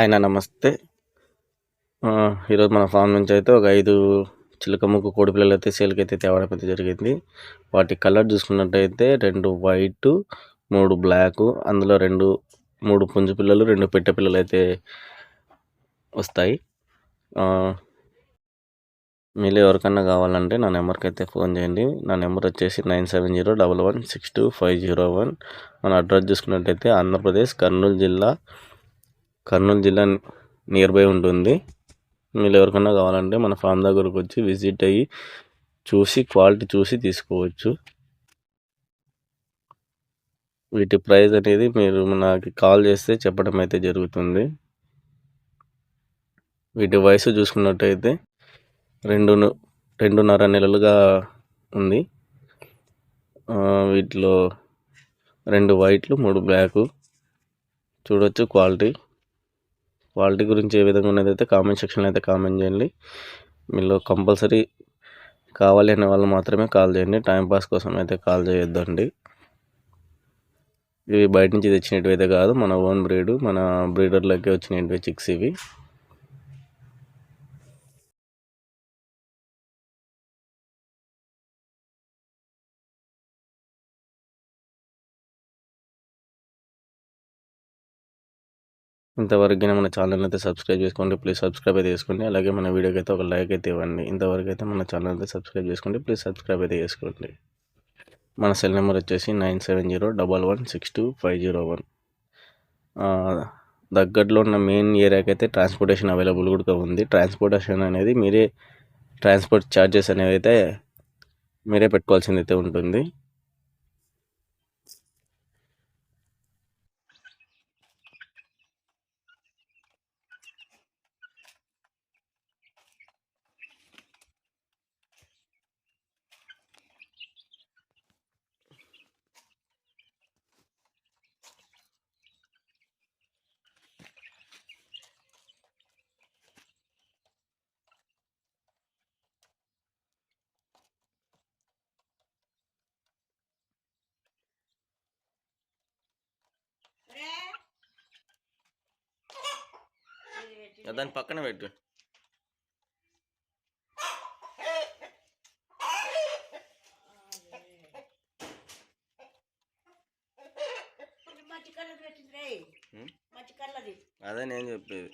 ఆయన నమస్తే. ఈరోజు మన ఫామ్ నుంచి అయితే ఒక ఐదు చిలకముకు కోడి పిల్లలు అయితే సేల్కి అయితే తేవడం అయితే జరిగింది. వాటి కలర్ చూసుకున్నట్టయితే రెండు వైట్ మూడు బ్లాక్ అందులో రెండు మూడు పుంజు పిల్లలు రెండు పెట్టె పిల్లలు అయితే వస్తాయి. మీరు మీలో ఎవరికన్నా కావాలంటే నా నెంబర్కి అయితే ఫోన్ చేయండి. నా నెంబర్ వచ్చేసి nine seven zero double one six two five zero one. మన అడ్రస్ చూసుకున్నట్టయితే ఆంధ్రప్రదేశ్ కర్నూలు జిల్లా కర్నూలు జిల్లా నియర్ బై ఉంటుంది. మీరు ఎవరికన్నా కావాలంటే మన ఫామ్ దగ్గరకు వచ్చి విజిట్ అయ్యి చూసి క్వాలిటీ చూసి తీసుకోవచ్చు. వీటి ప్రైస్ అనేది మీరు నాకు కాల్ చేస్తే చెప్పడం అయితే జరుగుతుంది. వీటి వయసు చూసుకున్నట్టయితే రెండు రెండున్నర నెలలుగా ఉంది. వీటిలో రెండు వైట్లు మూడు బ్లాకు చూడొచ్చు క్వాలిటీ క్వాలిటీ గురించి ఏ విధంగా ఉన్నది అయితే కామెంట్ సెక్షన్లో అయితే కామెంట్ చేయండి. మీలో కంపల్సరీ కావాలి అనే వాళ్ళు మాత్రమే కాల్ చేయండి. టైంపాస్ కోసం అయితే కాల్ చేయొద్దండి. ఇవి బయట నుంచి తెచ్చినవి అయితే కాదు. మన ఓన్ బ్రీడ్ మన బ్రీడర్లకి వచ్చినవి చిక్స్ ఇవి. ఇంతవరకు మన ఛానల్ అయితే సబ్స్క్రైబ్ చేసుకోండి ప్లీజ్ సబ్స్క్రైబ్ అయితే చేసుకోండి. అలాగే మన వీడియోకి అయితే ఒక లైక్ అయితే ఇవ్వండి. ఇంతవరకు అయితే మన ఛానల్ అయితే సబ్స్క్రైబ్ చేసుకోండి ప్లీజ్ సబ్స్క్రైబ్ అయితే చేసుకోండి. మన సెల్ నెంబర్ వచ్చేసి nine seven zero double one six two five zero one. దగ్గరలో ఉన్న మెయిన్ ఏరియాకి అయితే ట్రాన్స్పోర్టేషన్ అవైలబుల్ కూడా ఉంది. ట్రాన్స్పోర్టేషన్ అనేది మీరే ట్రాన్స్పోర్ట్ ఛార్జెస్ అనేవి అయితే మీరే పెట్టుకోవాల్సింది అయితే ఉంటుంది. దాని పక్కన పెట్టు. అదే నేను చెప్పేది.